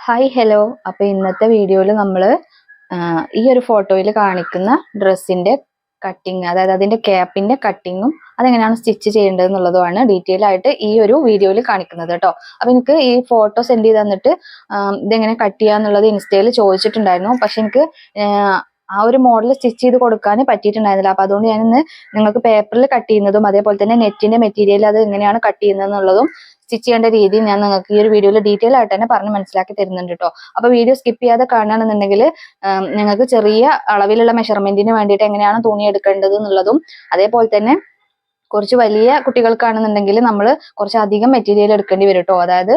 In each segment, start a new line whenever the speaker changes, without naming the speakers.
Hi hello അപ്പൊ ഇന്നത്തെ വീഡിയോയിൽ നമ്മൾ ഈ ഒരു ഫോട്ടോയിൽ കാണിക്കുന്ന ഡ്രസ്സിന്റെ കട്ടിങ് അതായത് അതിന്റെ ക്യാപ്പിന്റെ കട്ടിങ്ങും അതെങ്ങനെയാണ് സ്റ്റിച്ച് ചെയ്യേണ്ടത് എന്നുള്ളതുമാണ് ഡീറ്റെയിൽ ആയിട്ട് ഈ ഒരു വീഡിയോയിൽ കാണിക്കുന്നത് കേട്ടോ അപ്പൊ എനിക്ക് ഈ ഫോട്ടോ സെൻഡ് ചെയ്ത് തന്നിട്ട് ഇതെങ്ങനെ കട്ട് ചെയ്യാന്നുള്ളത് ഇൻസ്റ്റയിൽ ചോദിച്ചിട്ടുണ്ടായിരുന്നു. പക്ഷെ എനിക്ക് ആ ഒരു മോഡൽ സ്റ്റിച്ച് ചെയ്ത് കൊടുക്കാൻ പറ്റിയിട്ടുണ്ടായിരുന്നില്ല. അപ്പൊ അതുകൊണ്ട് ഞാൻ ഇന്ന് നിങ്ങൾക്ക് പേപ്പറിൽ കട്ട് ചെയ്യുന്നതും അതേപോലെ തന്നെ നെറ്റിന്റെ മെറ്റീരിയൽ അത് എങ്ങനെയാണ് കട്ട് ചെയ്യുന്നത് എന്നുള്ളതും സ്റ്റിച്ച് ചെയ്യേണ്ട രീതി ഞാൻ നിങ്ങൾക്ക് ഈ ഒരു വീഡിയോയിൽ ഡീറ്റെയിൽ ആയിട്ട് തന്നെ പറഞ്ഞ് മനസ്സിലാക്കി തരുന്നുണ്ട് കേട്ടോ അപ്പൊ വീഡിയോ സ്കിപ്പ് ചെയ്യാതെ കാണുകയാണെന്നുണ്ടെങ്കിൽ നിങ്ങൾക്ക് ചെറിയ അളവിലുള്ള മെഷർമെന്റിന് വേണ്ടിയിട്ട് എങ്ങനെയാണ് തുണി എടുക്കേണ്ടത് എന്നുള്ളതും അതേപോലെ തന്നെ കുറച്ച് വലിയ കുട്ടികൾക്കാണെന്നുണ്ടെങ്കിൽ നമ്മൾ കുറച്ച് അധികം മെറ്റീരിയൽ എടുക്കേണ്ടി വരും കേട്ടോ അതായത്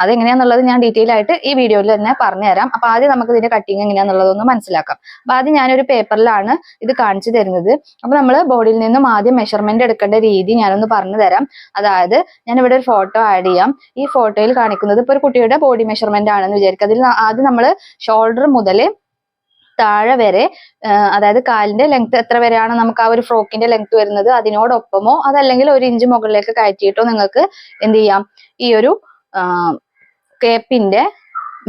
അതെങ്ങനെയാന്നുള്ളത് ഞാൻ ഡീറ്റെയിൽ ആയിട്ട് ഈ വീഡിയോയിൽ തന്നെ പറഞ്ഞുതരാം. അപ്പൊ ആദ്യം നമുക്ക് ഇതിന്റെ കട്ടിങ് എങ്ങനെയാന്നുള്ളതൊന്ന് മനസ്സിലാക്കാം. അപ്പൊ ആദ്യം ഞാനൊരു പേപ്പറിലാണ് ഇത് കാണിച്ചു തരുന്നത്. അപ്പൊ നമ്മൾ ബോഡിയിൽ നിന്നും ആദ്യം മെഷർമെന്റ് എടുക്കേണ്ട രീതി ഞാനൊന്ന് പറഞ്ഞു തരാം. അതായത് ഞാൻ ഇവിടെ ഒരു ഫോട്ടോ ആഡ് ചെയ്യാം. ഈ ഫോട്ടോയിൽ കാണിക്കുന്നത് ഇപ്പൊ ഒരു കുട്ടിയുടെ ബോഡി മെഷർമെന്റ് ആണെന്ന് വിചാരിക്കുക. അതിൽ ആദ്യം നമ്മൾ ഷോൾഡർ മുതൽ താഴെ വരെ അതായത് കാലിന്റെ ലെങ്ത് എത്ര വരെയാണ് നമുക്ക് ആ ഒരു ഫ്രോക്കിന്റെ ലെങ്ത് വരുന്നത്? അതിനോടൊപ്പമോ അതല്ലെങ്കിൽ ഒരു ഇഞ്ച് മുകളിലേക്ക് കയറ്റിയിട്ടോ നിങ്ങൾക്ക് എന്ത് ചെയ്യാം? ഈ ഒരു കേപ്പിന്റെ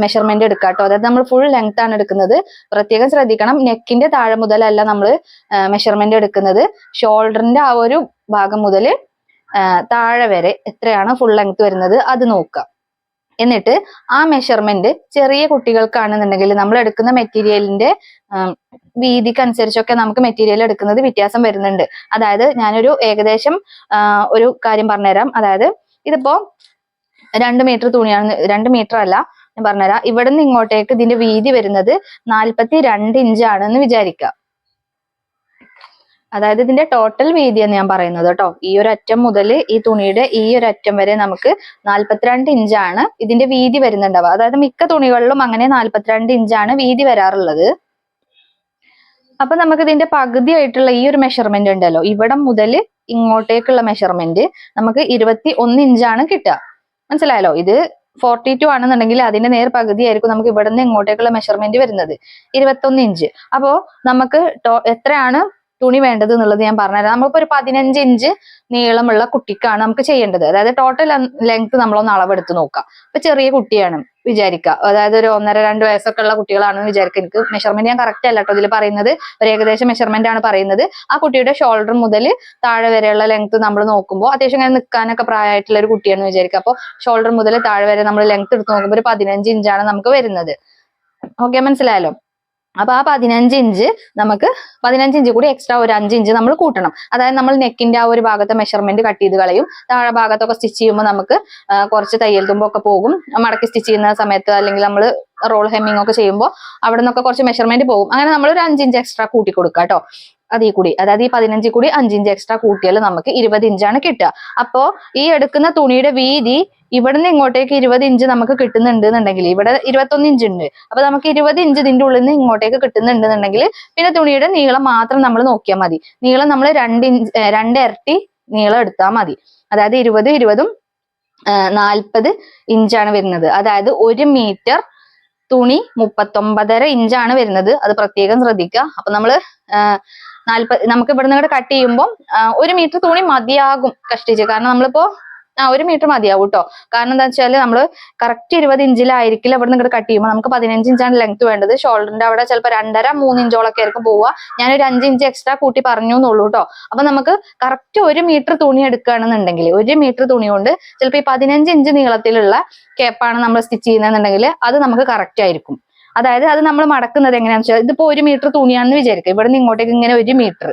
മെഷർമെന്റ് എടുക്കാം കേട്ടോ അതായത് നമ്മൾ ഫുൾ ലെങ്ത് ആണ് എടുക്കുന്നത്. പ്രത്യേകം ശ്രദ്ധിക്കണം. നെക്കിന്റെ താഴെ മുതലല്ല നമ്മൾ മെഷർമെന്റ് എടുക്കുന്നത്. ഷോൾഡറിന്റെ ആ ഒരു ഭാഗം മുതൽ താഴെ വരെ എത്രയാണ് ഫുൾ ലെങ്ത് വരുന്നത് അത് നോക്കുക എന്നിട്ട് ആ മെഷർമെന്റ് ചെറിയ കുട്ടികൾക്കാണെന്നുണ്ടെങ്കിൽ നമ്മൾ എടുക്കുന്ന മെറ്റീരിയലിന്റെ വീതിക്കനുസരിച്ചൊക്കെ നമുക്ക് മെറ്റീരിയൽ എടുക്കുന്നത് വ്യത്യാസം വരുന്നുണ്ട്. അതായത് ഞാനൊരു ഏകദേശം ഒരു കാര്യം പറഞ്ഞുതരാം. അതായത് ഇതിപ്പോ രണ്ട് മീറ്റർ തുണിയാണ് രണ്ട് മീറ്റർ അല്ല ഞാൻ പറഞ്ഞുതരാം. ഇവിടെ നിന്ന് ഇങ്ങോട്ടേക്ക് ഇതിന്റെ വീതി വരുന്നത് നാൽപ്പത്തി രണ്ട് ഇഞ്ച് ആണെന്ന് വിചാരിക്കുക. അതായത് ഇതിന്റെ ടോട്ടൽ വീതി എന്ന് ഞാൻ പറയുന്നത് കേട്ടോ. ഈ ഒരു അറ്റം മുതൽ ഈ തുണിയുടെ ഈ ഒരു അറ്റം വരെ നമുക്ക് നാൽപ്പത്തിരണ്ട് ഇഞ്ചാണ് ഇതിന്റെ വീതി വരുന്നുണ്ടാവുക. അതായത് മിക്ക തുണികളിലും അങ്ങനെ നാൽപ്പത്തിരണ്ട് ഇഞ്ചാണ് വീതി വരാറുള്ളത്. അപ്പൊ നമുക്ക് ഇതിന്റെ പകുതി ആയിട്ടുള്ള ഈ ഒരു മെഷർമെന്റ് ഉണ്ടല്ലോ. ഇവിടം മുതൽ ഇങ്ങോട്ടേക്കുള്ള മെഷർമെന്റ് നമുക്ക് ഇരുപത്തി ഒന്ന് ഇഞ്ചാണ് കിട്ടുക. മനസ്സിലായല്ലോ? ഇത് ഫോർട്ടി ടു ആണെന്നുണ്ടെങ്കിൽ അതിന്റെ നേർ പകുതിയായിരിക്കും നമുക്ക് ഇവിടെ നിന്ന് ഇങ്ങോട്ടേക്കുള്ള മെഷർമെന്റ് വരുന്നത്. ഇരുപത്തൊന്ന് ഇഞ്ച് അപ്പോ നമുക്ക് എത്രയാണ് തുണി വേണ്ടത് എന്നുള്ളത് ഞാൻ പറഞ്ഞുതരാം. നമ്മളിപ്പോ ഒരു പതിനഞ്ച് ഇഞ്ച് നീളമുള്ള കുട്ടിക്കാണ് നമുക്ക് ചെയ്യേണ്ടത്. അതായത് ടോട്ടൽ ലെങ്ത് നമ്മളൊന്ന് അളവെടുത്ത് നോക്കാം. ഇപ്പൊ ചെറിയ കുട്ടിയാണ് വിചാരിക്കുക അതായത് ഒരു ഒന്നര രണ്ട് വയസ്സൊക്കെ ഉള്ള കുട്ടികളാണെന്ന് വിചാരിക്കുക എനിക്ക് മെഷർമെന്റ് ഞാൻ കറക്റ്റ് അല്ല കേട്ടോ ഇതിൽ പറയുന്നത്. ഒരു ഏകദേശം മെഷർമെന്റ് ആണ് പറയുന്നത്. ആ കുട്ടിയുടെ ഷോൾഡർ മുതൽ താഴെ വരെയുള്ള ലെങ്ത് നമ്മൾ നോക്കുമ്പോൾ അത്യാവശ്യം ഇങ്ങനെ നിൽക്കാനൊക്കെ പ്രായമായിട്ടുള്ള ഒരു കുട്ടിയാണെന്ന് വിചാരിക്കുക അപ്പോൾ ഷോൾഡർ മുതൽ താഴെ വരെ നമ്മൾ ലെങ്ത് എടുത്ത് നോക്കുമ്പോൾ ഒരു പതിനഞ്ച് ഇഞ്ചാണ് നമുക്ക് വരുന്നത്. ഓക്കെ മനസ്സിലായല്ലോ? അപ്പൊ ആ പതിനഞ്ച് ഇഞ്ച് നമുക്ക് പതിനഞ്ച് ഇഞ്ച് കൂടി എക്സ്ട്രാ ഒരു അഞ്ച് ഇഞ്ച് നമ്മൾ കൂട്ടണം. അതായത് നമ്മൾ നെക്കിന്റെ ആ ഒരു ഭാഗത്തെ മെഷർമെന്റ് കട്ട് ചെയ്ത് കളയും. താഴെ ഭാഗത്തൊക്കെ സ്റ്റിച്ച് ചെയ്യുമ്പോൾ നമുക്ക് കുറച്ച് തയ്യൽ തുമ്പൊക്കെ പോകും. മടക്കി സ്റ്റിച്ച് ചെയ്യുന്ന സമയത്ത് അല്ലെങ്കിൽ നമ്മൾ റോൾ ഹെമ്മിങ് ഒക്കെ ചെയ്യുമ്പോൾ അവിടെ നിന്നൊക്കെ കുറച്ച് മെഷർമെന്റ് പോകും. അങ്ങനെ നമ്മൾ ഒരു അഞ്ച് ഇഞ്ച് എക്സ്ട്രാ കൂട്ടി കൊടുക്കുക കേട്ടോ അതിൽ കൂടി അതായത് ഈ പതിനഞ്ചിൽ കൂടി അഞ്ചിഞ്ച് എക്സ്ട്രാ കൂട്ടിയാൽ നമുക്ക് ഇരുപത് ഇഞ്ചാണ് കിട്ടുക. അപ്പോ ഈ എടുക്കുന്ന തുണിയുടെ വീതി ഇവിടെ നിന്ന് ഇങ്ങോട്ടേക്ക് ഇരുപത് ഇഞ്ച് നമുക്ക് കിട്ടുന്നുണ്ട് എന്നുണ്ടെങ്കിൽ ഇവിടെ ഇരുപത്തൊന്ന് ഇഞ്ച് ഉണ്ട്. അപ്പൊ നമുക്ക് ഇരുപത് ഇഞ്ച് ഇതിന്റെ ഉള്ളിൽ നിന്ന് ഇങ്ങോട്ടേക്ക് കിട്ടുന്നുണ്ട് എന്നുണ്ടെങ്കിൽ പിന്നെ തുണിയുടെ നീളം മാത്രം നമ്മൾ നോക്കിയാൽ മതി. നീളം നമ്മൾ രണ്ട് ഇഞ്ച് രണ്ട് ഇരട്ടി നീളം എടുത്താൽ മതി. അതായത് ഇരുപത് ഇരുപതും നാൽപ്പത് ഇഞ്ചാണ് വരുന്നത്. അതായത് ഒരു മീറ്റർ തുണി മുപ്പത്തൊമ്പതര ഇഞ്ചാണ് വരുന്നത്. അത് പ്രത്യേകം ശ്രദ്ധിക്കുക. അപ്പൊ നമ്മൾ നാൽപ്പത് നമുക്ക് ഇവിടുന്ന് ഇങ്ങോട്ട് കട്ട് ചെയ്യുമ്പോൾ ഒരു മീറ്റർ തുണി മതിയാകും കഷ്ടിച്ച് കാരണം നമ്മളിപ്പോ ആ ഒരു മീറ്റർ മതിയാവും കേട്ടോ കാരണം എന്താ വെച്ചാൽ നമ്മൾ കറക്റ്റ് ഇരുപത് ഇഞ്ചിലായിരിക്കില്ല ഇവിടെ നിന്ന് കട്ട് ചെയ്യുമ്പോൾ നമുക്ക് പതിനഞ്ച് ഇഞ്ചാണ് ലെങ്ത് വേണ്ടത്. ഷോൾഡറിന്റെ അവിടെ ചിലപ്പോൾ രണ്ടര മൂന്ന് ഇഞ്ചോളൊക്കെ ആയിരിക്കും പോവുക. ഞാനൊരു അഞ്ച് ഇഞ്ച് എക്സ്ട്രാ കൂട്ടി പറഞ്ഞു എന്നുള്ളൂ കേട്ടോ അപ്പൊ നമുക്ക് കറക്റ്റ് ഒരു മീറ്റർ തുണി എടുക്കുകയാണെന്നുണ്ടെങ്കിൽ ഒരു മീറ്റർ തുണി കൊണ്ട് ചിലപ്പോൾ ഈ പതിനഞ്ച് ഇഞ്ച് നീളത്തിലുള്ള കേപ്പാണ് നമ്മൾ സ്റ്റിച്ച് ചെയ്യുന്നതെന്നുണ്ടെങ്കിൽ അത് നമുക്ക് കറക്റ്റ് ആയിരിക്കും. അതായത് അത് നമ്മൾ മടക്കുന്നത് എങ്ങനെയാണെന്ന് വെച്ചാൽ ഇതിപ്പോ ഒരു മീറ്റർ തുണിയാണെന്ന് വിചാരിക്കുക ഇവിടെ നിന്ന് ഇങ്ങോട്ടേക്ക് ഇങ്ങനെ ഒരു മീറ്റർ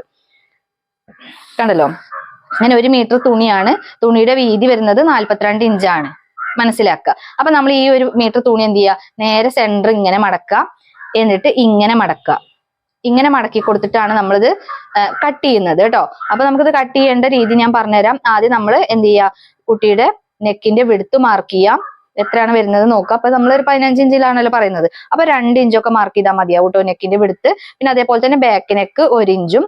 കണ്ടല്ലോ? അങ്ങനെ ഒരു മീറ്റർ തുണിയാണ്. തുണിയുടെ വീതി വരുന്നത് നാല്പത്തിരണ്ട് ഇഞ്ചാണ് മനസ്സിലാക്കുക അപ്പൊ നമ്മൾ ഈ ഒരു മീറ്റർ തുണി എന്ത് ചെയ്യുക നേരെ സെന്റർ ഇങ്ങനെ മടക്കുക എന്നിട്ട് ഇങ്ങനെ മടക്കുക ഇങ്ങനെ മടക്കി കൊടുത്തിട്ടാണ് നമ്മളിത് കട്ട് ചെയ്യുന്നത് കേട്ടോ. അപ്പൊ നമുക്കിത് കട്ട് ചെയ്യേണ്ട രീതി ഞാൻ പറഞ്ഞുതരാം. ആദ്യം നമ്മൾ എന്ത് ചെയ്യുക കുട്ടിയുടെ നെക്കിന്റെ വിടുത്ത് മാർക്ക് ചെയ്യാം. എത്രയാണ് വരുന്നത് നോക്കുക. അപ്പൊ നമ്മൾ ഒരു പതിനഞ്ച് ഇഞ്ചിലാണല്ലോ പറയുന്നത്. അപ്പൊ രണ്ട് ഇഞ്ചൊക്കെ മാർക്ക് ചെയ്താൽ മതിയാവും കേട്ടോ നെക്കിന്റെ വിടുത്ത്. പിന്നെ അതേപോലെ തന്നെ ബാക്ക് നെക്ക് ഒരു ഇഞ്ചും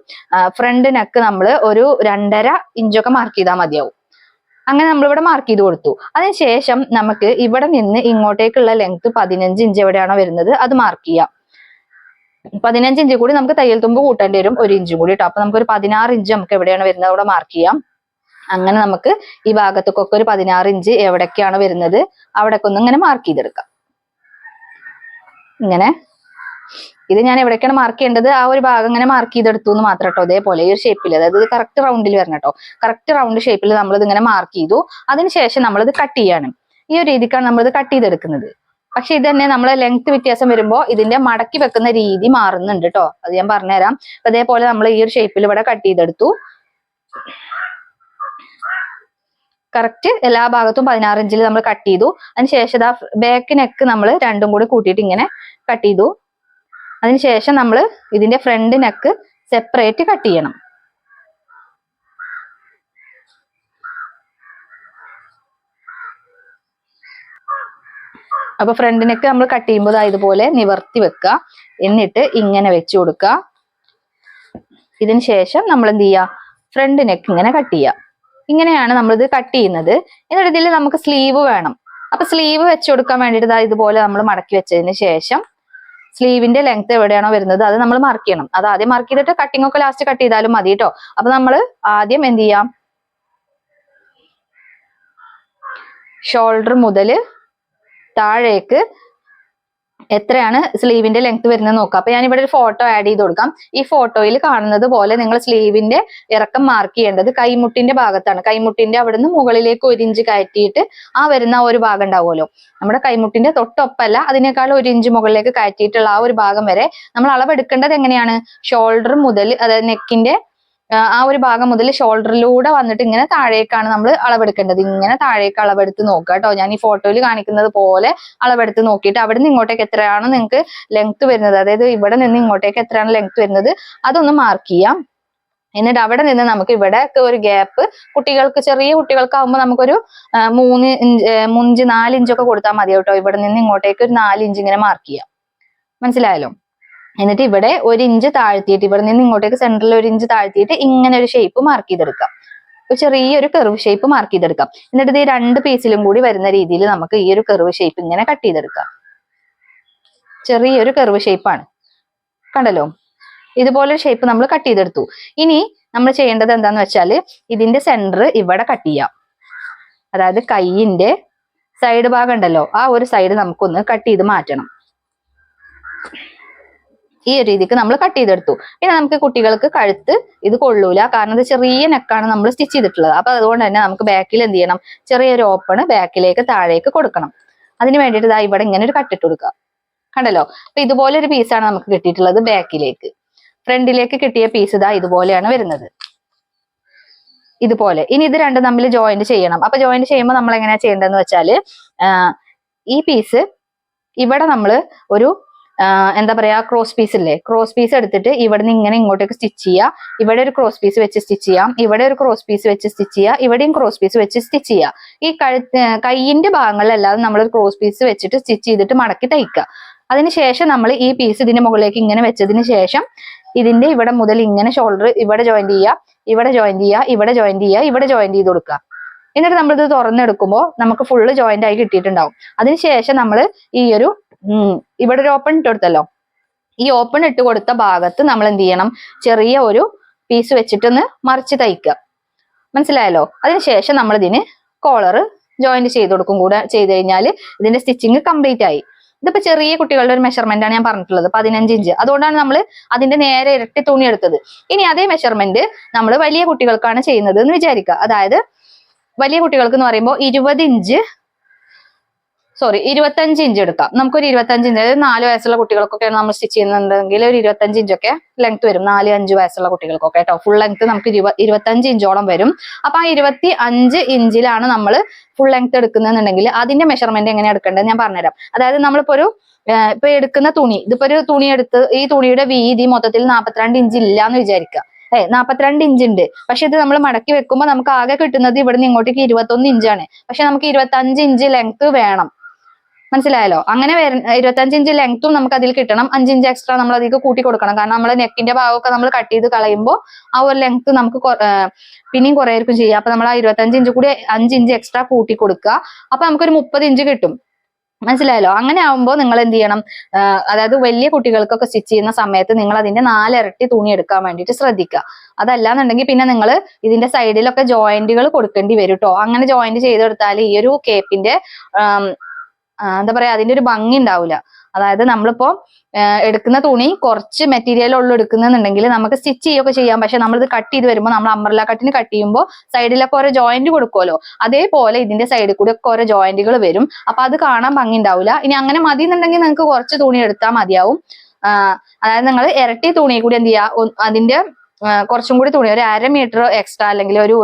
ഫ്രണ്ട് നെക്ക് നമ്മൾ ഒരു രണ്ടര ഇഞ്ചൊക്കെ മാർക്ക് ചെയ്താൽ മതിയാവും. അങ്ങനെ നമ്മളിവിടെ മാർക്ക് ചെയ്ത് കൊടുത്തു. അതിനുശേഷം നമുക്ക് ഇവിടെ നിന്ന് ഇങ്ങോട്ടേക്കുള്ള ലെങ്ത് പതിനഞ്ച് ഇഞ്ച് എവിടെയാണോ വരുന്നത് അത് മാർക്ക് ചെയ്യാം. പതിനഞ്ച് ഇഞ്ച് കൂടി നമുക്ക് തയ്യൽ തുമ്പ് കൂട്ടേണ്ടി വരും. ഒരു ഇഞ്ചും കൂടി കേട്ടോ അപ്പൊ നമുക്ക് ഒരു പതിനാറ് ഇഞ്ച് നമുക്ക് എവിടെയാണ് വരുന്നത് അവിടെ മാർക്ക് ചെയ്യാം. അങ്ങനെ നമുക്ക് ഈ ഭാഗത്തേക്കൊക്കെ ഒരു പതിനാറ് ഇഞ്ച് എവിടേക്കാണ് വരുന്നത് അവിടേക്ക് ഒന്ന് ഇങ്ങനെ മാർക്ക് ചെയ്തെടുക്കാം. ഇങ്ങനെ. ഇത് ഞാൻ എവിടേക്കാണ് മാർക്ക് ചെയ്യേണ്ടത്? ആ ഒരു ഭാഗം ഇങ്ങനെ മാർക്ക് ചെയ്തെടുത്തു എന്ന് മാത്രം കേട്ടോ. അതേപോലെ ഈ ഒരു ഷേപ്പിൽ അതായത് കറക്റ്റ് റൗണ്ടിൽ വരണം കേട്ടോ. കറക്റ്റ് റൗണ്ട് ഷേപ്പിൽ നമ്മൾ ഇത് ഇങ്ങനെ മാർക്ക് ചെയ്തു. അതിനുശേഷം നമ്മളിത് കട്ട് ചെയ്യാണ്. ഈ ഒരു രീതിക്കാണ് നമ്മളിത് കട്ട് ചെയ്തെടുക്കുന്നത്. പക്ഷെ ഇത് തന്നെ നമ്മളെ ലെങ്ത് വ്യത്യാസം വരുമ്പോൾ ഇതിന്റെ മടക്കി വെക്കുന്ന രീതി മാറുന്നുണ്ട് കേട്ടോ. അത് ഞാൻ പറഞ്ഞുതരാം. അതേപോലെ നമ്മൾ ഈ ഒരു ഷേപ്പിൽ ഇവിടെ കട്ട് ചെയ്തെടുത്തു. കറക്റ്റ് എല്ലാ ഭാഗത്തും പതിനാറ് ഇഞ്ചിൽ നമ്മൾ കട്ട് ചെയ്തു. അതിനുശേഷം ഇതാ ബാക്ക് നെക്ക് നമ്മൾ രണ്ടും കൂടി കൂട്ടിയിട്ട് ഇങ്ങനെ കട്ട് ചെയ്തു. അതിനുശേഷം നമ്മൾ ഇതിന്റെ ഫ്രണ്ട് നെക്ക് സെപ്പറേറ്റ് കട്ട് ചെയ്യണം. അപ്പൊ ഫ്രണ്ട് നെക്ക് നമ്മൾ കട്ട് ചെയ്യുമ്പോൾ ഇതുപോലെ നിവർത്തി വെക്കുക. എന്നിട്ട് ഇങ്ങനെ വെച്ചു കൊടുക്കുക. ഇതിന് ശേഷം നമ്മൾ എന്ത് ചെയ്യുക? ഫ്രണ്ട് നെക്ക് ഇങ്ങനെ കട്ട് ചെയ്യുക. ഇങ്ങനെയാണ് നമ്മളിത് കട്ട് ചെയ്യുന്നത്. എന്നിട്ട് ഇതിൽ നമുക്ക് സ്ലീവ് വേണം. അപ്പൊ സ്ലീവ് വെച്ച് കൊടുക്കാൻ വേണ്ടിയിട്ട് ഇതുപോലെ നമ്മൾ മടക്കി വെച്ചതിന് ശേഷം സ്ലീവിന്റെ ലെങ്ത് എവിടെയാണോ വരുന്നത് അത് നമ്മൾ മാർക്ക് ചെയ്യണം. അത് ആദ്യം മാർക്ക് ചെയ്തിട്ട് കട്ടിംഗ് ഒക്കെ ലാസ്റ്റ് കട്ട് ചെയ്താലും മതി കേട്ടോ അപ്പൊ നമ്മൾ ആദ്യം എന്ത് ചെയ്യാം? ഷോൾഡർ മുതൽ താഴേക്ക് എത്രയാണ് സ്ലീവിന്റെ ലെങ്ത് വരുന്നത് നോക്കുക അപ്പൊ ഞാൻ ഇവിടെ ഒരു ഫോട്ടോ ആഡ് ചെയ്ത് കൊടുക്കാം. ഈ ഫോട്ടോയിൽ കാണുന്നത് പോലെ നിങ്ങൾ സ്ലീവിന്റെ ഇറക്കം മാർക്ക് ചെയ്യേണ്ടത് കൈമുട്ടിന്റെ ഭാഗത്താണ്. കൈമുട്ടിന്റെ അവിടെ നിന്ന് മുകളിലേക്ക് ഒരു ഇഞ്ച് കയറ്റിയിട്ട് ആ വരുന്ന ഒരു ഭാഗം ഉണ്ടാവുമല്ലോ. നമ്മുടെ കൈമുട്ടിന്റെ തൊട്ടൊപ്പല്ല അതിനേക്കാൾ ഒരു ഇഞ്ച് മുകളിലേക്ക് കയറ്റിയിട്ടുള്ള ആ ഒരു ഭാഗം വരെ നമ്മൾ അളവെടുക്കേണ്ടത് എങ്ങനെയാണ്? ഷോൾഡർ മുതൽ അതായത് നെക്കിന്റെ ആ ഒരു ഭാഗം മുതൽ ഷോൾഡറിലൂടെ വന്നിട്ട് ഇങ്ങനെ താഴേക്കാണ് നമ്മൾ അളവെടുക്കേണ്ടത്. ഇങ്ങനെ താഴേക്ക് അളവെടുത്ത് നോക്കുക കേട്ടോ. ഞാൻ ഈ ഫോട്ടോയിൽ കാണിക്കുന്നത് പോലെ അളവെടുത്ത് നോക്കിയിട്ട് അവിടെ നിന്ന് ഇങ്ങോട്ടേക്ക് എത്രയാണ് നിങ്ങൾക്ക് ലെങ്ത് വരുന്നത്. അതായത് ഇവിടെ നിന്ന് ഇങ്ങോട്ടേക്ക് എത്രയാണ് ലെങ്ത് വരുന്നത് അതൊന്ന് മാർക്ക് ചെയ്യാം. എന്നിട്ട് അവിടെ നിന്ന് നമുക്ക് ഇവിടെ ഒരു ഗ്യാപ്പ് കുട്ടികൾക്ക് ചെറിയ കുട്ടികൾക്കാവുമ്പോൾ നമുക്കൊരു മൂന്ന് ഇഞ്ച് മൂഞ്ച് നാല് ഇഞ്ചൊക്കെ കൊടുത്താൽ മതി കേട്ടോ. ഇവിടെ നിന്ന് ഇങ്ങോട്ടേക്ക് ഒരു നാല് ഇഞ്ച് ഇങ്ങനെ മാർക്ക് ചെയ്യാം. മനസ്സിലായല്ലോ? എന്നിട്ട് ഇവിടെ ഒരു ഇഞ്ച് താഴ്ത്തിയിട്ട് ഇവിടെ നിന്ന് ഇങ്ങോട്ടേക്ക് സെന്ററിൽ ഒരു ഇഞ്ച് താഴ്ത്തിയിട്ട് ഇങ്ങനെ ഒരു ഷേപ്പ് മാർക്ക് ചെയ്തെടുക്കാം. ഒരു ചെറിയൊരു കെർവ് ഷേപ്പ് മാർക്ക് ചെയ്തെടുക്കാം. എന്നിട്ട് ഈ രണ്ട് പീസിലും കൂടി വരുന്ന രീതിയിൽ നമുക്ക് ഈ ഒരു കെർവ് ഷേപ്പ് ഇങ്ങനെ കട്ട് ചെയ്തെടുക്കാം. ചെറിയൊരു കെർവ് ഷേപ്പാണ് കണ്ടല്ലോ? ഇതുപോലെ ഷേപ്പ് നമ്മൾ കട്ട് ചെയ്തെടുത്തു. ഇനി നമ്മൾ ചെയ്യേണ്ടത് എന്താന്ന് വെച്ചാൽ ഇതിന്റെ സെന്റർ ഇവിടെ കട്ട് ചെയ്യാം. അതായത് കൈയിന്റെ സൈഡ് ഭാഗം ഉണ്ടല്ലോ ആ ഒരു സൈഡ് നമുക്കൊന്ന് കട്ട് ചെയ്ത് മാറ്റണം. ഈ ഒരു രീതിക്ക് നമ്മൾ കട്ട് ചെയ്തെടുത്തു. പിന്നെ നമുക്ക് കുട്ടികൾക്ക് കഴുത്ത് ഇത് കൊള്ളൂല. കാരണം ഇത് ചെറിയ നെക്കാണ് നമ്മൾ സ്റ്റിച്ച് ചെയ്തിട്ടുള്ളത്. അപ്പൊ അതുകൊണ്ട് തന്നെ നമുക്ക് ബാക്കിൽ എന്ത് ചെയ്യണം? ചെറിയൊരു ഓപ്പണ് ബാക്കിലേക്ക് താഴേക്ക് കൊടുക്കണം. അതിന് വേണ്ടിയിട്ട് ഇതാ ഇവിടെ ഇങ്ങനെ ഒരു കട്ടിട്ട് കൊടുക്കുക. കണ്ടല്ലോ? അപ്പൊ ഇതുപോലെ ഒരു പീസാണ് നമുക്ക് കിട്ടിയിട്ടുള്ളത് ബാക്കിലേക്ക് ഫ്രണ്ടിലേക്ക് കിട്ടിയ പീസ് ഇതാ ഇതുപോലെയാണ് വരുന്നത്. ഇതുപോലെ. ഇനി ഇത് രണ്ടും തമ്മിൽ ജോയിന്റ് ചെയ്യണം. അപ്പൊ ജോയിന്റ് ചെയ്യുമ്പോൾ നമ്മൾ എങ്ങനെയാ ചെയ്യേണ്ടതെന്ന് വെച്ചാൽ ഈ പീസ് ഇവിടെ നമ്മൾ ഒരു എന്താ പറയാ ക്രോസ് പീസ് ഇല്ലേ? ക്രോസ് പീസ് എടുത്തിട്ട് ഇവിടെ നിന്ന് ഇങ്ങനെ ഇങ്ങോട്ടേക്ക് സ്റ്റിച്ച് ചെയ്യുക ഇവിടെ ഒരു ക്രോസ് പീസ് വെച്ച് സ്റ്റിച്ച് ചെയ്യാം. ഇവിടെ ഒരു ക്രോസ് പീസ് വെച്ച് സ്റ്റിച്ച് ചെയ്യുക ഇവിടെയും ക്രോസ് പീസ് വെച്ച് സ്റ്റിച്ച് ചെയ്യുക ഈ കഴുത്ത് കൈയിന്റെ ഭാഗങ്ങളിലല്ലാതെ നമ്മൾ ഒരു ക്രോസ് പീസ് വെച്ചിട്ട് സ്റ്റിച്ച് ചെയ്തിട്ട് മടക്കി തയ്ക്കുക. അതിനുശേഷം നമ്മൾ ഈ പീസ് ഇതിന്റെ മുകളിലേക്ക് ഇങ്ങനെ വെച്ചതിന് ശേഷം ഇതിന്റെ ഇവിടെ മുതൽ ഇങ്ങനെ ഷോൾഡർ ഇവിടെ ജോയിന്റ് ചെയ്യുക ഇവിടെ ജോയിന്റ് ചെയ്യുക ഇവിടെ ജോയിന്റ് ചെയ്യുക ഇവിടെ ജോയിൻ ചെയ്ത് കൊടുക്കുക. എന്നിട്ട് നമ്മളിത് തുറന്നെടുക്കുമ്പോൾ നമുക്ക് ഫുള്ള് ജോയിന്റ് ആയി കിട്ടിയിട്ടുണ്ടാവും. അതിനുശേഷം നമ്മൾ ഈ ഒരു ഇവിടെ ഒരു ഓപ്പൺ ഇട്ട് കൊടുത്തല്ലോ. ഈ ഓപ്പൺ ഇട്ട് കൊടുത്ത ഭാഗത്ത് നമ്മൾ എന്ത് ചെയ്യണം? ചെറിയ ഒരു പീസ് വെച്ചിട്ടൊന്ന് മറിച്ച് തയ്ക്കുക മനസ്സിലായല്ലോ? അതിനുശേഷം നമ്മൾ ഇതിന് കോളർ ജോയിന്റ് ചെയ്ത് കൊടുക്കും കൂടെ ചെയ്ത് കഴിഞ്ഞാൽ ഇതിന്റെ സ്റ്റിച്ചിങ് കംപ്ലീറ്റ് ആയി. ഇതിപ്പോ ചെറിയ കുട്ടികളുടെ ഒരു മെഷർമെന്റ് ആണ് ഞാൻ പറഞ്ഞിട്ടുള്ളത് പതിനഞ്ച് ഇഞ്ച്. അതുകൊണ്ടാണ് നമ്മൾ അതിന്റെ നേരെ ഇരട്ടി തുണി എടുത്തത്. ഇനി അതേ മെഷർമെന്റ് നമ്മൾ വലിയ കുട്ടികൾക്കാണ് ചെയ്യുന്നത് എന്ന് വിചാരിക്കുക അതായത് വലിയ കുട്ടികൾക്ക് എന്ന് പറയുമ്പോൾ ഇരുപത് ഇഞ്ച് സോറി ഇരുപത്തഞ്ച് ഇഞ്ച് എടുക്കാം. നമുക്കൊരു ഇരുപത്തഞ്ച് ഇഞ്ച് അതായത് നാല് വയസ്സുള്ള കുട്ടികൾക്കൊക്കെയാണ് നമ്മൾ സ്റ്റിച്ച് ചെയ്യുന്നുണ്ടെങ്കിൽ ഒരു ഇരുപത്തഞ്ച് ഇഞ്ചൊക്കെ ലെങ്ത് വരും. നാല് അഞ്ച് വയസ്സുള്ള കുട്ടികൾക്കൊക്കെ കേട്ടോ. ഫുൾ ലെങ്ത് നമുക്ക് ഇരുപ ഇരുപത്തഞ്ച് ഇഞ്ചോളം വരും. അപ്പൊ ആ ഇരുപത്തി അഞ്ച് ഇഞ്ചിലാണ് നമ്മൾ ഫുൾ ലെങ്ത് എടുക്കുന്നതെന്നുണ്ടെങ്കിൽ അതിന്റെ മെഷർമെന്റ് എങ്ങനെ എടുക്കേണ്ടത് ഞാൻ പറഞ്ഞുതരാം. അതായത് നമ്മളിപ്പോ ഒരു ഏഹ് ഇപ്പൊ എടുക്കുന്ന തുണി ഇതിപ്പോ ഒരു തുണി എടുത്ത് ഈ തുണിയുടെ വീതി മൊത്തത്തിൽ നാൽപ്പത്തിരണ്ട് ഇഞ്ച് ഇല്ല എന്ന് വിചാരിക്കുക ഏ നാൽപ്പത്തിരണ്ട് ഇഞ്ച് ഉണ്ട് പക്ഷെ ഇത് നമ്മൾ മടക്കി വെക്കുമ്പോൾ നമുക്ക് ആകെ കിട്ടുന്നത് ഇവിടുന്ന് ഇങ്ങോട്ടേക്ക് ഇരുപത്തൊന്ന് ഇഞ്ചാണ്. പക്ഷെ നമുക്ക് ഇരുപത്തഞ്ച് ഇഞ്ച് ലെങ്ത് വേണം. മനസ്സിലായല്ലോ? അങ്ങനെ ഇരുപത്തഞ്ച് ഇഞ്ച് ലെങ്ത്തും നമുക്ക് അതിൽ കിട്ടണം. അഞ്ച് ഇഞ്ച് എക്സ്ട്രാ നമ്മൾ അതിലേക്ക് കൂട്ടി കൊടുക്കണം. കാരണം നമ്മൾ നെക്കിന്റെ ഭാഗമൊക്കെ നമ്മൾ കട്ട് ചെയ്ത് കളയുമ്പോൾ ആ ഒരു ലെങ്ത് നമുക്ക് പിന്നെയും കുറെ ആയിരിക്കും ചെയ്യുക അപ്പൊ നമ്മൾ ആ ഇരുപത്തഞ്ച് ഇഞ്ച് കൂടി അഞ്ച് ഇഞ്ച് എക്സ്ട്രാ കൂട്ടി കൊടുക്കുക. അപ്പൊ നമുക്കൊരു മുപ്പത് ഇഞ്ച് കിട്ടും. മനസ്സിലായല്ലോ? അങ്ങനെ ആവുമ്പോൾ നിങ്ങൾ എന്ത് ചെയ്യണം? അതായത് വലിയ കുട്ടികൾക്കൊക്കെ സ്റ്റിച്ച് ചെയ്യുന്ന സമയത്ത് നിങ്ങൾ അതിന്റെ നാലിരട്ടി തുണി എടുക്കാൻ വേണ്ടിയിട്ട് ശ്രദ്ധിക്കുക. അതല്ലാന്നുണ്ടെങ്കിൽ പിന്നെ നിങ്ങൾ ഇതിന്റെ സൈഡിലൊക്കെ ജോയിന്റുകൾ കൊടുക്കേണ്ടി വരും കേട്ടോ അങ്ങനെ ജോയിന്റ് ചെയ്തെടുത്താൽ ഈ ഒരു കേപ്പിന്റെ എന്താ പറയാ അതിന്റെ ഒരു ഭംഗി ഉണ്ടാവില്ല അതായത് നമ്മളിപ്പോ എടുക്കുന്ന തുണി കുറച്ച് മെറ്റീരിയൽ ഉള്ളു എടുക്കുന്നുണ്ടെങ്കിൽ നമുക്ക് സ്റ്റിച്ച് ചെയ്യുകയൊക്കെ ചെയ്യാം. പക്ഷെ നമ്മളിത് കട്ട് ചെയ്ത് വരുമ്പോൾ നമ്മൾ അമ്പ്രല കട്ടിന് കട്ട് ചെയ്യുമ്പോൾ സൈഡിലൊക്കെ ഓരോ ജോയിന്റ് കൊടുക്കുമല്ലോ അതേപോലെ ഇതിന്റെ സൈഡിൽ കൂടി ഒക്കെ ഓരോ ജോയിന്റുകൾ വരും. അപ്പൊ അത് കാണാൻ ഭംഗി ഉണ്ടാവില്ല ഇനി അങ്ങനെ മതി എന്നുണ്ടെങ്കിൽ നിങ്ങൾക്ക് കുറച്ച് തുണി എടുത്താൽ മതിയാവും. അതായത് നിങ്ങൾ ഇരട്ടി തുണി കൂടി എന്ത് ചെയ്യുക അതിന്റെ കുറച്ചും കൂടി തുണി ഒരു അര മീറ്റർ എക്സ്ട്രാ അല്ലെങ്കിൽ ഒരു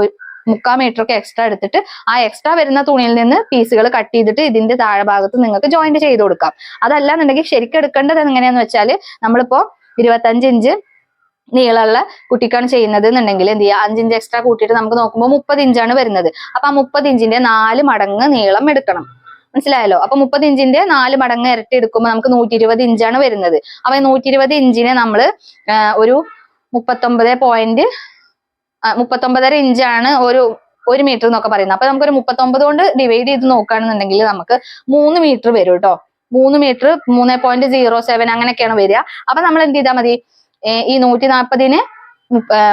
മുക്കാൽ മീറ്റർ ഒക്കെ എക്സ്ട്രാ എടുത്തിട്ട് ആ എക്സ്ട്രാ വരുന്ന തുണിയിൽ നിന്ന് പീസുകൾ കട്ട് ചെയ്തിട്ട് ഇതിന്റെ താഴെ ഭാഗത്ത് നിങ്ങൾക്ക് ജോയിന്റ് ചെയ്ത് കൊടുക്കാം. അതല്ല എന്നുണ്ടെങ്കിൽ ശരിക്കും എങ്ങനെയാന്ന് വെച്ചാൽ നമ്മളിപ്പോ ഇരുപത്തഞ്ച് ഇഞ്ച് നീളമുള്ള കുട്ടിക്കാണ് ചെയ്യുന്നത് എന്നുണ്ടെങ്കിൽ എന്ത് ചെയ്യുക? അഞ്ചിഞ്ച് എക്സ്ട്രാ കൂട്ടിയിട്ട് നമുക്ക് നോക്കുമ്പോൾ മുപ്പത് ഇഞ്ചാണ് വരുന്നത്. അപ്പൊ ആ മുപ്പത് ഇഞ്ചിന്റെ നാല് മടങ്ങ് നീളം എടുക്കണം. മനസ്സിലായല്ലോ? അപ്പൊ മുപ്പത് ഇഞ്ചിന്റെ നാല് മടങ്ങ് ഇരട്ടി എടുക്കുമ്പോൾ നമുക്ക് നൂറ്റി ഇരുപത് ഇഞ്ചാണ് വരുന്നത്. അപ്പൊ നൂറ്റി ഇരുപത് ഇഞ്ചിനെ നമ്മൾ ഒരു മുപ്പത്തൊമ്പത് പോയിന്റ് മുപ്പത്തൊമ്പതര ഇഞ്ചാണ് ഒരു ഒരു മീറ്റർ എന്നൊക്കെ പറയുന്നത്. അപ്പൊ നമുക്കൊരു മുപ്പത്തൊമ്പത് കൊണ്ട് ഡിവൈഡ് ചെയ്ത് നോക്കുകയാണെന്നുണ്ടെങ്കിൽ നമുക്ക് മൂന്ന് മീറ്റർ വരും കേട്ടോ മൂന്ന് മീറ്റർ മൂന്ന് പോയിന്റ് സീറോ സെവൻ അങ്ങനെയൊക്കെയാണ് വരിക. അപ്പൊ നമ്മൾ എന്ത് ചെയ്താൽ മതി? ഈ നൂറ്റി നാൽപ്പതിന്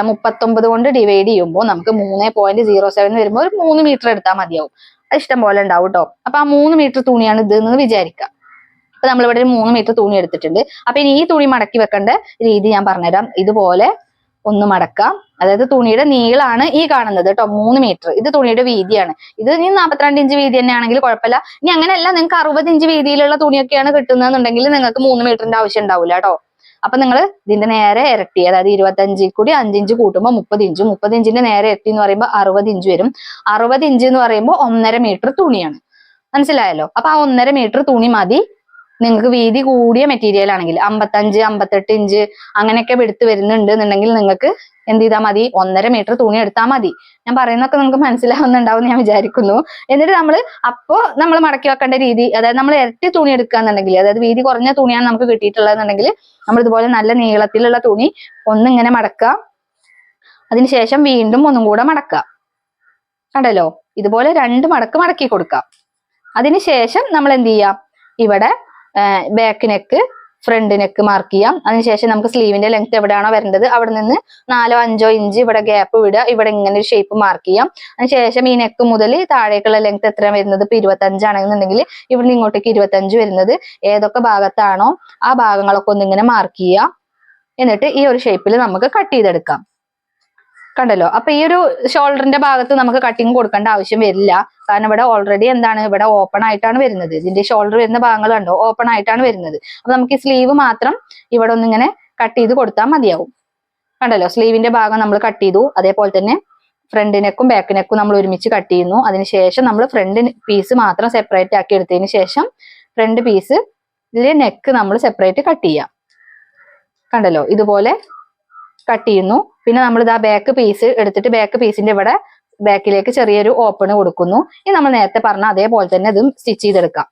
മുപ്പത്തൊമ്പത് കൊണ്ട് ഡിവൈഡ് ചെയ്യുമ്പോൾ നമുക്ക് മൂന്ന് പോയിന്റ് സീറോ സെവൻ വരുമ്പോൾ ഒരു മൂന്ന് മീറ്റർ എടുത്താൽ മതിയാവും. അത് ഇഷ്ടം പോലെ ഉണ്ടാവും കേട്ടോ അപ്പൊ ആ മൂന്ന് മീറ്റർ തുണിയാണ് ഇത് എന്ന് വിചാരിക്കുക അപ്പൊ നമ്മളിവിടെ ഒരു മൂന്ന് മീറ്റർ തുണി എടുത്തിട്ടുണ്ട്. അപ്പൊ ഇനി ഈ തുണി മടക്കി വെക്കേണ്ട രീതി ഞാൻ പറഞ്ഞുതരാം. ഇതുപോലെ ഒന്ന് മടക്കാം. അതായത് തുണിയുടെ നീളാണ് ഈ കാണുന്നത് കേട്ടോ മൂന്ന് മീറ്റർ ഇത് തുണിയുടെ വീതിയാണ്. ഇത് ഇനി നാൽപ്പത്തിരണ്ട് ഇഞ്ച് വീതി തന്നെയാണെങ്കിൽ കുഴപ്പമില്ല. ഇനി അങ്ങനെയല്ല നിങ്ങൾക്ക് അറുപത് ഇഞ്ച് വീതിയിലുള്ള തുണിയൊക്കെയാണ് കിട്ടുന്നതെന്നുണ്ടെങ്കിൽ നിങ്ങൾക്ക് മൂന്ന് മീറ്ററിന്റെ ആവശ്യം ഉണ്ടാവില്ല കേട്ടോ അപ്പൊ നിങ്ങൾ ഇതിന്റെ നേരെ ഇരട്ടി അതായത് ഇരുപത്തഞ്ചിൽ കൂടി അഞ്ചിഞ്ച് കൂട്ടുമ്പോൾ മുപ്പത് ഇഞ്ച്. മുപ്പത് ഇഞ്ചിന്റെ നേരെ ഇരട്ടി എന്ന് പറയുമ്പോൾ അറുപത് ഇഞ്ച് വരും. അറുപത് ഇഞ്ച് എന്ന് പറയുമ്പോൾ ഒന്നര മീറ്റർ തുണിയാണ്. മനസ്സിലായല്ലോ? അപ്പൊ ആ ഒന്നര മീറ്റർ തുണി മതി. നിങ്ങൾക്ക് വീതി കൂടിയ മെറ്റീരിയൽ ആണെങ്കിൽ അമ്പത്തഞ്ച് അമ്പത്തെട്ട് ഇഞ്ച് അങ്ങനെയൊക്കെ എടുത്ത് വരുന്നുണ്ട് എന്നുണ്ടെങ്കിൽ നിങ്ങൾക്ക് എന്ത് ചെയ്താൽ മതി? ഒന്നര മീറ്റർ തുണി എടുത്താൽ മതി. ഞാൻ പറയുന്നൊക്കെ നിങ്ങൾക്ക് മനസ്സിലാവുന്നുണ്ടാവും ഞാൻ വിചാരിക്കുന്നു. എന്നിട്ട് നമ്മൾ അപ്പോ നമ്മൾ മടക്കി വെക്കേണ്ട രീതി അതായത് നമ്മൾ ഇരട്ടി തുണി എടുക്കുകയെന്നുണ്ടെങ്കിൽ അതായത് വീതി കുറഞ്ഞ തുണിയാണ് നമുക്ക് കിട്ടിയിട്ടുള്ളതെന്നുണ്ടെങ്കിൽ നമ്മൾ ഇതുപോലെ നല്ല നീളത്തിലുള്ള തുണി ഒന്നിങ്ങനെ മടക്കുക. അതിനുശേഷം വീണ്ടും ഒന്നും കൂടെ മടക്കുക. കണ്ടല്ലോ? ഇതുപോലെ രണ്ട് മടക്ക് മടക്കി കൊടുക്കാം അതിനുശേഷം നമ്മൾ എന്ത് ചെയ്യാം ഇവിടെ back neck front neck mark ചെയ്യാം. അതിനുശേഷം നമുക്ക് സ്ലീവിന്റെ ലെങ്ത് എവിടെയാണോ വരേണ്ടത് അവിടെ നിന്ന് നാലോ അഞ്ചോ ഇഞ്ച് ഇവിടെ ഗ്യാപ്പ് വിടുക ഇവിടെ ഇങ്ങനെ ഒരു ഷേപ്പ് മാർക്ക് ചെയ്യാം. അതിനുശേഷം ഈ നെക്ക് മുതൽ താഴേക്കുള്ള ലെങ്ത് എത്ര വരുന്നത്? ഇപ്പൊ ഇരുപത്തഞ്ചാണെന്നുണ്ടെങ്കിൽ ഇവിടുന്ന് ഇങ്ങോട്ടേക്ക് ഇരുപത്തഞ്ച് വരുന്നത്. ഏതൊക്കെ ഭാഗത്താണോ ആ ഭാഗങ്ങളൊക്കെ ഒന്നിങ്ങനെ മാർക്ക് ചെയ്യാം എന്നിട്ട് ഈ ഒരു ഷേപ്പിൽ നമുക്ക് കട്ട് ചെയ്തെടുക്കാം. കണ്ടല്ലോ? അപ്പൊ ഈ ഒരു ഷോൾഡറിന്റെ ഭാഗത്ത് നമുക്ക് കട്ടിങ് കൊടുക്കേണ്ട ആവശ്യം വരില്ല. കാരണം ഇവിടെ ഓൾറെഡി എന്താണ്? ഇവിടെ ഓപ്പൺ ആയിട്ടാണ് വരുന്നത്. ഇതിന്റെ ഷോൾഡർ വരുന്ന ഭാഗങ്ങൾ കണ്ടോ? ഓപ്പൺ ആയിട്ടാണ് വരുന്നത്. അപ്പൊ നമുക്ക് ഈ സ്ലീവ് മാത്രം ഇവിടെ ഒന്നിങ്ങനെ കട്ട് ചെയ്ത് കൊടുത്താൽ മതിയാവും. കണ്ടല്ലോ? സ്ലീവിന്റെ ഭാഗം നമ്മൾ കട്ട് ചെയ്തു. അതേപോലെ തന്നെ ഫ്രണ്ട് നെക്കും ബാക്ക് നെക്കും നമ്മൾ ഒരുമിച്ച് കട്ട് ചെയ്യുന്നു. അതിനുശേഷം നമ്മൾ ഫ്രണ്ട് പീസ് മാത്രം സെപ്പറേറ്റ് ആക്കി എടുത്തതിന് ശേഷം ഫ്രണ്ട് പീസ് ഇതിലെ നെക്ക് നമ്മൾ സെപ്പറേറ്റ് കട്ട് ചെയ്യാം. കണ്ടല്ലോ? ഇതുപോലെ കട്ട് ചെയ്യുന്നു. പിന്നെ നമ്മൾ ഇതാ ബാക്ക് പീസ് എടുത്തിട്ട് ബാക്ക് പീസിന്റെ ഇവിടെ ബാക്കിലേക്ക് ചെറിയൊരു ഓപ്പൺ കൊടുക്കുന്നു. ഇനി നമ്മൾ നേരത്തെ പറഞ്ഞ അതേപോലെ തന്നെ ഇതും സ്റ്റിച്ച് ചെയ്തെടുക്കാം.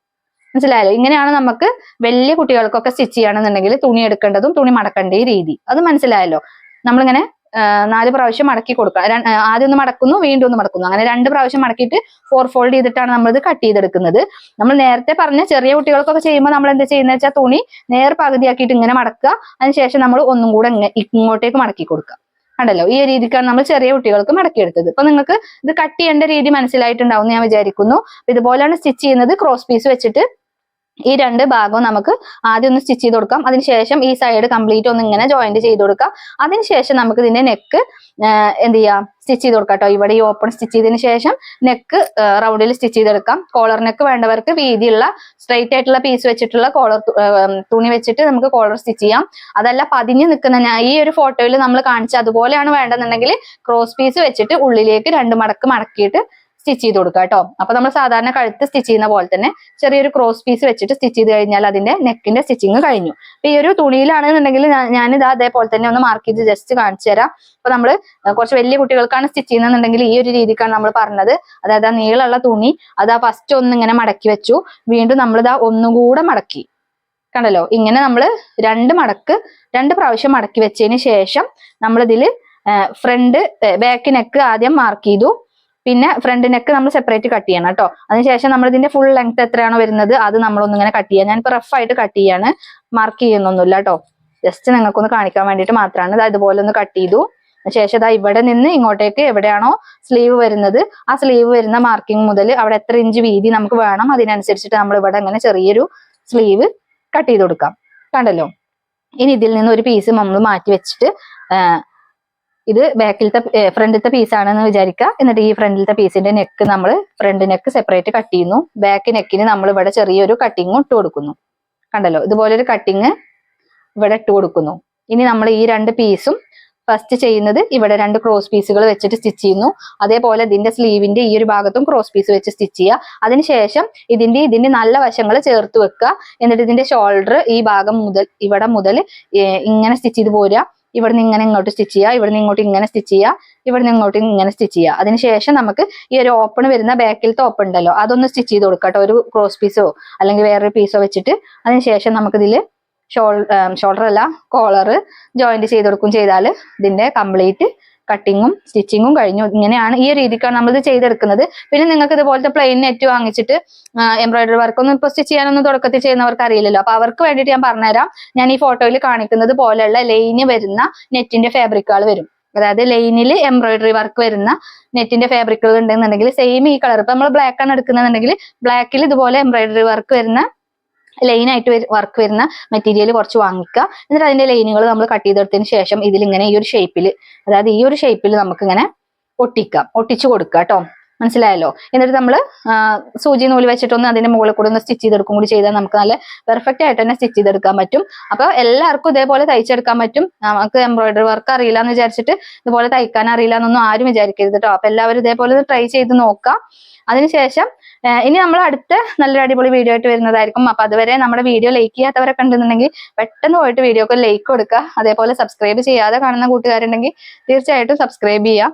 മനസ്സിലായല്ലോ? ഇങ്ങനെയാണ് നമുക്ക് വലിയ കുട്ടികൾക്കൊക്കെ സ്റ്റിച്ച് ചെയ്യണമെന്നുണ്ടെങ്കിൽ തുണി എടുക്കേണ്ടതും തുണി മടക്കേണ്ട രീതി. അത് മനസ്സിലായല്ലോ? നമ്മളിങ്ങനെ നാല് പ്രാവശ്യം മടക്കി കൊടുക്കുക ആദ്യം ഒന്ന് മടക്കുന്നു വീണ്ടും ഒന്ന് മടക്കുന്നു. അങ്ങനെ രണ്ട് പ്രാവശ്യം മടക്കിയിട്ട് ഫോർ ഫോൾഡ് ചെയ്തിട്ടാണ് നമ്മൾ ഇത് കട്ട് ചെയ്തെടുക്കുന്നത്. നമ്മൾ നേരത്തെ പറഞ്ഞ ചെറിയ കുട്ടികൾക്കൊക്കെ ചെയ്യുമ്പോൾ നമ്മൾ എന്താ ചെയ്യുന്നത് വെച്ചാൽ തുണി നേർ പകുതിയാക്കിയിട്ട് ഇങ്ങനെ മടക്കുക. അതിനുശേഷം നമ്മൾ ഒന്നും കൂടെ ഇങ്ങോട്ടേക്ക് മടക്കി കൊടുക്കുക. കണ്ടല്ലോ? ഈ രീതിക്കാണ് നമ്മൾ ചെറിയ കുട്ടികൾക്ക് മടക്കിയെടുത്തത്. അപ്പൊ നിങ്ങൾക്ക് ഇത് കട്ട് ചെയ്യേണ്ട രീതി മനസ്സിലായിട്ടുണ്ടാവും ഞാൻ വിചാരിക്കുന്നു. ഇതുപോലെയാണ് സ്റ്റിച്ച് ചെയ്യുന്നത്. ക്രോസ് പീസ് വെച്ചിട്ട് ഈ രണ്ട് ഭാഗവും നമുക്ക് ആദ്യം ഒന്ന് സ്റ്റിച്ച് ചെയ്ത് കൊടുക്കാം. അതിനുശേഷം ഈ സൈഡ് കംപ്ലീറ്റ് ഒന്ന് ഇങ്ങനെ ജോയിന്റ് ചെയ്ത് കൊടുക്കാം. അതിനുശേഷം നമുക്ക് ഇതിന്റെ നെക്ക് എന്ത് ചെയ്യാം? സ്റ്റിച്ച് ചെയ്ത് കൊടുക്കാം കേട്ടോ ഇവിടെ ഈ ഓപ്പൺ സ്റ്റിച്ച് ചെയ്തതിന് ശേഷം നെക്ക് റൗണ്ടിൽ സ്റ്റിച്ച് ചെയ്തെടുക്കാം. കോളർ നെക്ക് വേണ്ടവർക്ക് വീതിയുള്ള സ്ട്രെയിറ്റ് ആയിട്ടുള്ള പീസ് വെച്ചിട്ടുള്ള കോളർ തുണി വെച്ചിട്ട് നമുക്ക് കോളർ സ്റ്റിച്ച് ചെയ്യാം. അതല്ല പതിഞ്ഞ് നിൽക്കുന്ന ഞാൻ ഈ ഒരു ഫോട്ടോയിൽ നമ്മൾ കാണിച്ച അതുപോലെയാണ് വേണ്ടെന്നുണ്ടെങ്കിൽ ക്രോസ് പീസ് വെച്ചിട്ട് ഉള്ളിലേക്ക് രണ്ട് മടക്ക് മടക്കിയിട്ട് സ്റ്റിച്ച് ചെയ്ത് കൊടുക്കുക കേട്ടോ. അപ്പൊ നമ്മൾ സാധാരണ കഴുത്ത് സ്റ്റിച്ച് ചെയ്യുന്ന പോലെ തന്നെ ചെറിയൊരു ക്രോസ് പീസ് വെച്ചിട്ട് സ്റ്റിച്ച് ചെയ്ത് കഴിഞ്ഞാൽ അതിന്റെ നെക്കിന്റെ സ്റ്റിച്ചിങ് കഴിഞ്ഞു. അപ്പൊ ഈ ഒരു തുണിയിലാണെന്നുണ്ടെങ്കിൽ ഞാനിത് അതേപോലെ തന്നെ ഒന്ന് മാർക്ക് ചെയ്ത് ജസ്റ്റ് കാണിച്ചു തരാം. അപ്പൊ നമ്മൾ കുറച്ച് വലിയ കുട്ടികൾക്കാണ് സ്റ്റിച്ച് ചെയ്യുന്നതെന്നുണ്ടെങ്കിൽ ഈ ഒരു രീതിക്കാണ് നമ്മൾ പറഞ്ഞത്. അതായത് ആ നീളമുള്ള തുണി അത് ആ ഫസ്റ്റ് ഒന്ന് ഇങ്ങനെ മടക്കി വെച്ചു. വീണ്ടും നമ്മളിതാ ഒന്നുകൂടെ മടക്കി. കണ്ടല്ലോ? ഇങ്ങനെ നമ്മൾ രണ്ട് മടക്ക് രണ്ട് പ്രാവശ്യം മടക്കി വെച്ചതിന് ശേഷം നമ്മളിതിൽ ഫ്രണ്ട് ബാക്ക് നെക്ക് ആദ്യം മാർക്ക് ചെയ്തു. പിന്നെ ഫ്രണ്ട് നെക്ക് നമ്മൾ സെപ്പറേറ്റ് കട്ട് ചെയ്യണം കേട്ടോ. അതിനുശേഷം നമ്മൾ ഇതിന്റെ ഫുൾ ലെങ്ത് എത്രയാണോ വരുന്നത് അത് നമ്മളൊന്നിങ്ങനെ കട്ട് ചെയ്യാം. ഞാനിപ്പോ റഫ് ആയിട്ട് കട്ട് ചെയ്യാണ്. മാർക്ക് ചെയ്യുന്നൊന്നുമില്ല കേട്ടോ. ജസ്റ്റ് നിങ്ങൾക്കൊന്ന് കാണിക്കാൻ വേണ്ടിയിട്ട് മാത്രമാണ്. ഇത് ഇതുപോലെ ഒന്ന് കട്ട് ചെയ്തു. ശേഷം ദാ ഇവിടെ നിന്ന് ഇങ്ങോട്ടേക്ക് എവിടെയാണോ സ്ലീവ് വരുന്നത് ആ സ്ലീവ് വരുന്ന മാർക്കിംഗ് മുതൽ അവിടെ എത്ര ഇഞ്ച് വീതി നമുക്ക് വേണം അതിനനുസരിച്ചിട്ട് നമ്മൾ ഇവിടെ ഇങ്ങനെ ചെറിയൊരു സ്ലീവ് കട്ട് ചെയ്ത് കൊടുക്കാം. കണ്ടല്ലോ? ഇനി ഇതിൽ നിന്ന് ഒരു പീസ് നമ്മൾ മാറ്റി വെച്ചിട്ട് ഇത് ബാക്കിലത്തെ ഫ്രണ്ടിലത്തെ പീസാണെന്ന് വിചാരിക്കുക എന്നിട്ട് ഈ ഫ്രണ്ടിലത്തെ പീസിന്റെ നെക്ക് നമ്മൾ ഫ്രണ്ട് നെക്ക് സെപ്പറേറ്റ് കട്ട് ചെയ്യുന്നു. ബാക്ക് നെക്കിന് നമ്മൾ ഇവിടെ ചെറിയൊരു കട്ടിങ്ങും ഇട്ട് കൊടുക്കുന്നു. കണ്ടല്ലോ? ഇതുപോലൊരു കട്ടിങ് ഇവിടെ ഇട്ട് കൊടുക്കുന്നു. ഇനി നമ്മൾ ഈ രണ്ട് പീസും ഫസ്റ്റ് ചെയ്യുന്നത് ഇവിടെ രണ്ട് ക്രോസ് പീസുകൾ വെച്ചിട്ട് സ്റ്റിച്ച് ചെയ്യുന്നു. അതേപോലെ ഇതിന്റെ സ്ലീവിന്റെ ഈ ഒരു ഭാഗത്തും ക്രോസ് പീസ് വെച്ച് സ്റ്റിച്ച് ചെയ്യുക. അതിനുശേഷം ഇതിന്റെ ഇതിന്റെ നല്ല വശങ്ങൾ ചേർത്ത് വെക്കുക. എന്നിട്ട് ഇതിന്റെ ഷോൾഡർ ഈ ഭാഗം മുതൽ ഇവിടെ മുതൽ ഇങ്ങനെ സ്റ്റിച്ച് ചെയ്ത് പോരുക. ഇവിടുന്ന് ഇങ്ങനെ ഇങ്ങോട്ട് സ്റ്റിച്ച് ചെയ്യുക ഇവിടുന്ന് ഇങ്ങോട്ട് ഇങ്ങനെ സ്റ്റിച്ച് ചെയ്യുക ഇവിടുന്ന് ഇങ്ങോട്ട് ഇങ്ങനെ സ്റ്റിച്ച് ചെയ്യുക അതിനുശേഷം നമുക്ക് ഈ ഒരു ഓപ്പൺ വരുന്ന ബാക്കിലത്തെ ഓപ്പൺ ഉണ്ടല്ലോ അതൊന്ന് സ്റ്റിച്ച് ചെയ്ത് കൊടുക്കുക കേട്ടോ. ഒരു ക്രോസ് പീസോ അല്ലെങ്കിൽ വേറൊരു പീസോ വെച്ചിട്ട്. അതിനുശേഷം നമുക്കിതിൽ ഷോൾ ഷോൾഡർ അല്ല കോളർ ജോയിന്റ് ചെയ്ത് കൊടുക്കും ചെയ്താൽ ഇതിന്റെ കംപ്ലീറ്റ് കട്ടിങ്ങും സ്റ്റിച്ചിങ്ങും കഴിഞ്ഞു. ഇങ്ങനെയാണ് ഈ രീതിക്കാണ് നമ്മൾ ഇത് ചെയ്തെടുക്കുന്നത്. പിന്നെ നിങ്ങൾക്ക് ഇതുപോലത്തെ പ്ലെയിൻ നെറ്റ് വാങ്ങിച്ചിട്ട് എംബ്രോയിഡറി വർക്ക് ഒന്നും ഇപ്പൊ സ്റ്റിച്ച് ചെയ്യാനൊന്നും തുടക്കത്തിൽ ചെയ്യുന്നവർക്ക് അറിയില്ലല്ലോ. അപ്പൊ അവർക്ക് വേണ്ടിയിട്ട് ഞാൻ പറഞ്ഞുതരാം. ഞാൻ ഈ ഫോട്ടോയിൽ കാണിക്കുന്നത് പോലെയുള്ള ലൈന് വരുന്ന നെറ്റിന്റെ ഫാബ്രിക്കുകൾ വരും. അതായത് ലൈനിൽ എംബ്രോയിഡറി വർക്ക് വരുന്ന നെറ്റിന്റെ ഫാബ്രിക്കുകൾ ഉണ്ടെന്നുണ്ടെങ്കിൽ സെയിം ഈ കളർ ഇപ്പൊ നമ്മൾ ബ്ലാക്ക് ആണ് എടുക്കുന്നതെന്നുണ്ടെങ്കിൽ ബ്ലാക്കിൽ ഇതുപോലെ എംബ്രോയിഡറി വർക്ക് വരുന്ന ലൈൻ ആയിട്ട് വർക്ക് വരുന്ന മെറ്റീരിയൽ കുറച്ച് വാങ്ങിക്കുക. എന്നിട്ട് അതിന്റെ ലൈനുകൾ നമ്മൾ കട്ട് ചെയ്തെടുത്തതിന് ശേഷം ഇതിൽ ഇങ്ങനെ ഈ ഒരു ഷേപ്പിൽ അതായത് ഈ ഒരു ഷേപ്പിൽ നമുക്ക് ഇങ്ങനെ ഒട്ടിക്കാം. ഒട്ടിച്ചു കൊടുക്കുക കേട്ടോ മനസ്സിലായല്ലോ? എന്നിട്ട് നമ്മൾ സൂചി നൂൽ വെച്ചിട്ടൊന്ന് അതിന്റെ മുകളിൽ കൂടെ ഒന്ന് സ്റ്റിച്ച് ചെയ്തെടുക്കും കൂടി ചെയ്താൽ നമുക്ക് നല്ല പെർഫെക്റ്റ് ആയിട്ട് തന്നെ സ്റ്റിച്ച് ചെയ്തെടുക്കാൻ പറ്റും. അപ്പൊ എല്ലാവർക്കും ഇതേപോലെ തയ്ച്ചെടുക്കാൻ പറ്റും. നമുക്ക് എംബ്രോയിഡറി വർക്ക് അറിയില്ല എന്ന് വിചാരിച്ചിട്ട് ഇതുപോലെ തയ്ക്കാൻ അറിയില്ല എന്നൊന്നും ആരും വിചാരിക്കരുത് കേട്ടോ അപ്പൊ എല്ലാവരും ഇതേപോലെ ട്രൈ ചെയ്ത് നോക്കാം. അതിനുശേഷം ഇനി നമ്മൾ അടുത്ത നല്ലൊരു അടിപൊളി വീഡിയോ ആയിട്ട് വരുന്നതായിരിക്കും. അപ്പൊ അതുവരെ നമ്മുടെ വീഡിയോ ലൈക്ക് ചെയ്യാത്തവരൊക്കെ ഉണ്ടെന്നുണ്ടെങ്കിൽ പെട്ടെന്ന് പോയിട്ട് വീഡിയോക്ക് ലൈക്ക് കൊടുക്കുക. അതേപോലെ സബ്സ്ക്രൈബ് ചെയ്യാതെ കാണുന്ന കൂട്ടുകാരുണ്ടെങ്കിൽ തീർച്ചയായിട്ടും സബ്സ്ക്രൈബ് ചെയ്യുക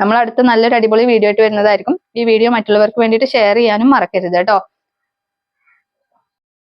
നമ്മൾ അടുത്ത നല്ലൊരു അടിപൊളി വീഡിയോ ആയിട്ട് വരുന്നതായിരിക്കും. ഈ വീഡിയോ മറ്റുള്ളവർക്ക് വേണ്ടിയിട്ട് ഷെയർ ചെയ്യാനും മറക്കരുത് കേട്ടോ.